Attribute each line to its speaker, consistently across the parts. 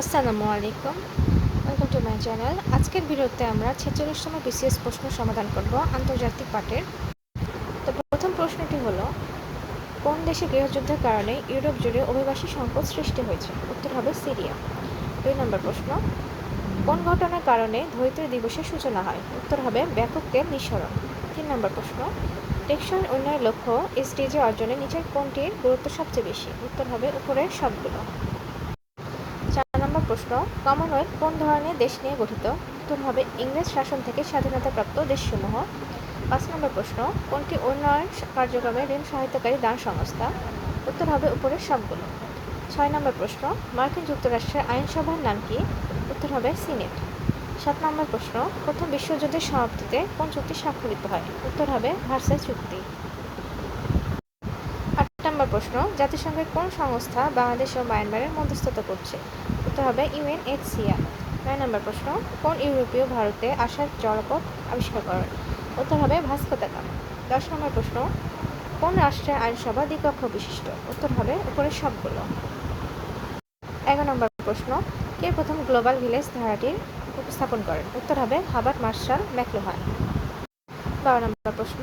Speaker 1: আসসালামু আলাইকুম। Welcome to my channel আজকের ভিডিওতে আমরা ছেচল্লিশতম বিসিএস প্রশ্ন সমাধান করব আন্তর্জাতিক পাঠের। তো প্রথম প্রশ্নটি হলো, কোন দেশে গৃহযুদ্ধের কারণে ইউরোপ জুড়ে অভিবাসী সংকট সৃষ্টি হয়েছে? উত্তর হবে সিরিয়া। দুই নম্বর প্রশ্ন, কোন ঘটনার কারণে ধরিত্রী দিবসের সূচনা হয়? উত্তর হবে ব্যাপক তেল নিঃসরণ। তিন নম্বর প্রশ্ন, টেকসই উন্নয়নের লক্ষ্য এসডিজি অর্জনে নিচের কোনটির গুরুত্ব সবচেয়ে বেশি? উত্তর হবে উপরের সবগুলো। নম্বর প্রশ্ন, কমনওয়েলথ কোন ধরনের দেশ নিয়ে গঠিত? উত্তর হবে ইংরেজ শাসন থেকে স্বাধীনতাপ্রাপ্ত দেশসমূহ। পাঁচ নম্বর প্রশ্ন, কোনটি উন্নয়ন কার্যক্রমে ঋণ সহায়তাকারী দান সংস্থা? উত্তর হবে উপরের সবগুলো। ছয় নম্বর প্রশ্ন, মার্কিন যুক্তরাষ্ট্রের আইনসভার নাম কি? উত্তর হবে সিনেট। সাত নম্বর প্রশ্ন, প্রথম বিশ্বযুদ্ধের সমাপ্তিতে কোন চুক্তি স্বাক্ষরিত হয়? উত্তর হবে ভার্সাই চুক্তি। নম্বর প্রশ্ন, জাতিসংঘের কোন সংস্থা বাংলাদেশ ও মায়ানমারের মধ্যস্থতা করছে? উত্তর হবে ইউএনএইচসিআর নয় নম্বর প্রশ্ন, কোন ইউরোপীয় ভারতে আসার জলপথ আবিষ্কার করেন? উত্তর হবে ভাস্কো দা গামা। দশ নম্বর প্রশ্ন, কোন রাষ্ট্রের আইনসভা দ্বিকক্ষ বিশিষ্ট? উত্তর হবে উপরের সবগুলো এগারো নম্বর প্রশ্ন, কে প্রথম গ্লোবাল ভিলেজ ধারাটির উপস্থাপন করেন? উত্তর হবে হাবার্ট মার্শাল ম্যাকলোহান। বারো নম্বর প্রশ্ন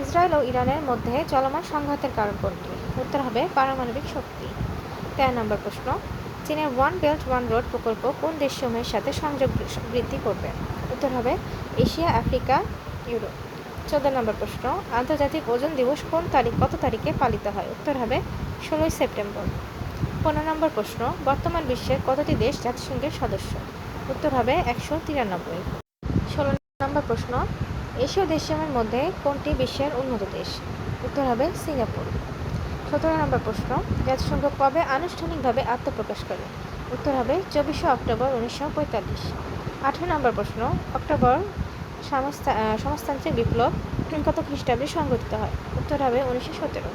Speaker 1: ইসরায়েল ও ইরানের মধ্যে চলমান সংঘাতের কারণ কোনটি? উত্তর হবে পারমাণবিক শক্তি। তেরো নম্বর প্রশ্ন, চীনের ওয়ান বেল্ট ওয়ান রোড প্রকল্প কোন দেশসমূহের সাথে সংযোগ বৃদ্ধি করবে? উত্তর হবে এশিয়া, আফ্রিকা, ইউরোপ। চোদ্দ নম্বর প্রশ্ন, আন্তর্জাতিক ওজন দিবস কোন তারিখ, কত তারিখে পালিত হয়? উত্তর হবে ষোলোই সেপ্টেম্বর। পনেরো নম্বর প্রশ্ন, বর্তমান বিশ্বের কতটি দেশ জাতিসংঘের সদস্য? উত্তর হবে একশো তিরানব্বই। ষোলো নম্বর প্রশ্ন এশীয় দেশসমূহের মধ্যে কোনটি বিশ্বের উন্নত দেশ? উত্তর হবে সিঙ্গাপুর। সতেরো নম্বর প্রশ্ন, জাতিসংঘ কবে আনুষ্ঠানিকভাবে আত্মপ্রকাশ করে? উত্তর হবে চব্বিশে অক্টোবর উনিশশো পঁয়তাল্লিশ। আঠেরো নম্বর প্রশ্ন, অক্টোবর সমাজতান্ত্রিক বিপ্লব কত খ্রিস্টাব্দে সংগঠিত হয়? উত্তর হবে উনিশশো সতেরো।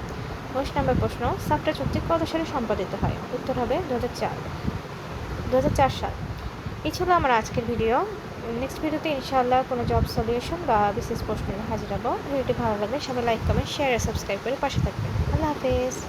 Speaker 1: উনিশ নম্বর প্রশ্ন সাপটা চুক্তি কত সালে সম্পাদিত হয়? উত্তর হবে দু হাজার চার। দু হাজার চার সাল। এই ছিল আমার আজকের ভিডিও। নেক্সট ভিডিওতে ইনশাআল্লাহ কোনো জব সলিউশন বা বিশেষ প্রশ্ন হাজির হব। ভিডিওটি ভালো লাগলে সবাই লাইক কমেন্ট শেয়ার আর সাবস্ক্রাইব করে পাশে থাকবেন। আল্লাহ হাফেজ।